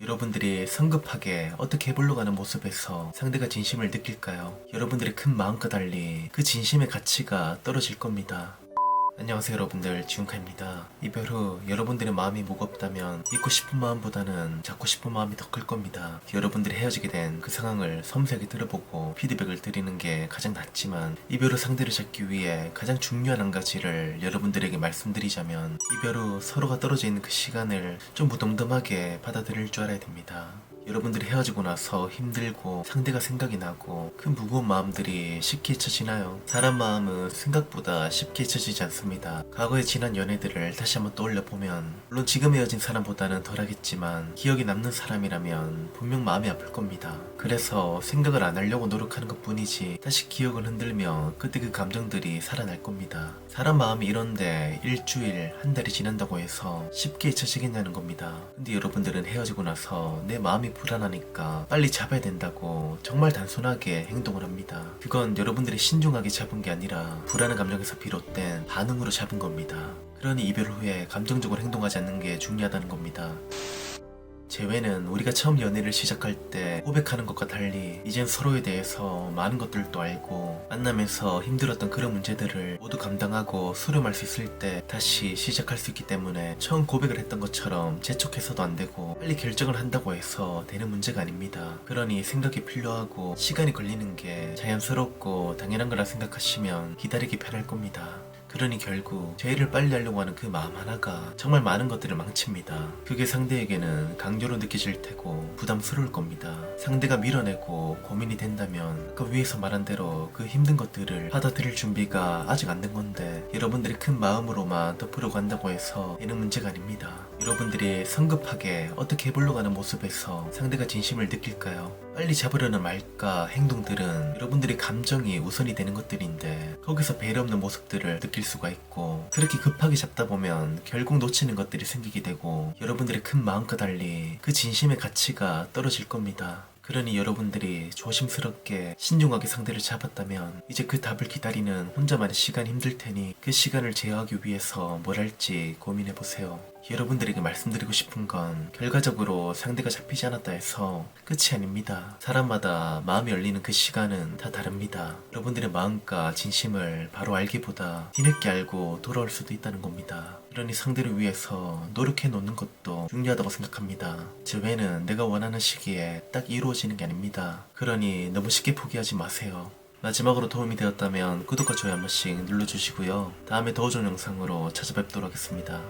여러분들이 성급하게 어떻게 해보려고 하는 모습에서 상대가 진심을 느낄까요? 여러분들의 큰 마음과 달리 그 진심의 가치가 떨어질 겁니다. 안녕하세요 여러분들 지훈카입니다. 이별 후 여러분들의 마음이 무겁다면 잊고 싶은 마음보다는 잡고 싶은 마음이 더 클 겁니다. 여러분들이 헤어지게 된 그 상황을 섬세하게 들어보고 피드백을 드리는 게 가장 낫지만 이별 후 상대를 잡기 위해 가장 중요한 한 가지를 여러분들에게 말씀드리자면 이별 후 서로가 떨어져 있는 그 시간을 좀 무덤덤하게 받아들일 줄 알아야 됩니다. 여러분들이 헤어지고 나서 힘들고 상대가 생각이 나고 그 무거운 마음들이 쉽게 잊혀지나요? 사람 마음은 생각보다 쉽게 잊혀지지 않습니다. 과거의 지난 연애들을 다시 한번 떠올려 보면 물론 지금 헤어진 사람보다는 덜하겠지만 기억이 남는 사람이라면 분명 마음이 아플 겁니다. 그래서 생각을 안 하려고 노력하는 것 뿐이지 다시 기억을 흔들면 그때 그 감정들이 살아날 겁니다. 사람 마음이 이런데 일주일, 한 달이 지난다고 해서 쉽게 잊혀지겠냐는 겁니다. 근데 여러분들은 헤어지고 나서 내 마음이 불안하니까 빨리 잡아야 된다고 정말 단순하게 행동을 합니다. 그건 여러분들이 신중하게 잡은 게 아니라 불안한 감정에서 비롯된 반응으로 잡은 겁니다. 그러니 이별 후에 감정적으로 행동하지 않는 게 중요하다는 겁니다. 재회는 우리가 처음 연애를 시작할 때 고백하는 것과 달리 이젠 서로에 대해서 많은 것들도 알고 만나면서 힘들었던 그런 문제들을 모두 감당하고 수렴할 수 있을 때 다시 시작할 수 있기 때문에 처음 고백을 했던 것처럼 재촉해서도 안 되고 빨리 결정을 한다고 해서 되는 문제가 아닙니다. 그러니 생각이 필요하고 시간이 걸리는 게 자연스럽고 당연한 거라 생각하시면 기다리기 편할 겁니다. 그러니 결국 죄를 빨리 하려고 하는 그 마음 하나가 정말 많은 것들을 망칩니다. 그게 상대에게는 강요로 느껴질 테고 부담스러울 겁니다. 상대가 밀어내고 고민이 된다면 아까 위에서 말한 대로 그 힘든 것들을 받아들일 준비가 아직 안 된 건데 여러분들이 큰 마음으로만 덮으려고 한다고 해서 되는 문제가 아닙니다. 여러분들이 성급하게 어떻게 해보려고 하는 모습에서 상대가 진심을 느낄까요? 빨리 잡으려는 말과 행동들은 여러분들의 감정이 우선이 되는 것들인데 거기서 배려 없는 모습들을 느낄 수가 있고 그렇게 급하게 잡다 보면 결국 놓치는 것들이 생기게 되고 여러분들의 큰 마음과 달리 그 진심의 가치가 떨어질 겁니다. 그러니 여러분들이 조심스럽게 신중하게 상대를 잡았다면 이제 그 답을 기다리는 혼자만의 시간이 힘들 테니 그 시간을 제어하기 위해서 뭘 할지 고민해 보세요. 여러분들에게 말씀드리고 싶은 건 결과적으로 상대가 잡히지 않았다 해서 끝이 아닙니다. 사람마다 마음이 열리는 그 시간은 다 다릅니다. 여러분들의 마음과 진심을 바로 알기보다 뒤늦게 알고 돌아올 수도 있다는 겁니다. 그러니 상대를 위해서 노력해 놓는 것도 중요하다고 생각합니다. 재회는 내가 원하는 시기에 딱 이루어지는 게 아닙니다. 그러니 너무 쉽게 포기하지 마세요. 마지막으로 도움이 되었다면 구독과 좋아요 한 번씩 눌러주시고요. 다음에 더 좋은 영상으로 찾아뵙도록 하겠습니다.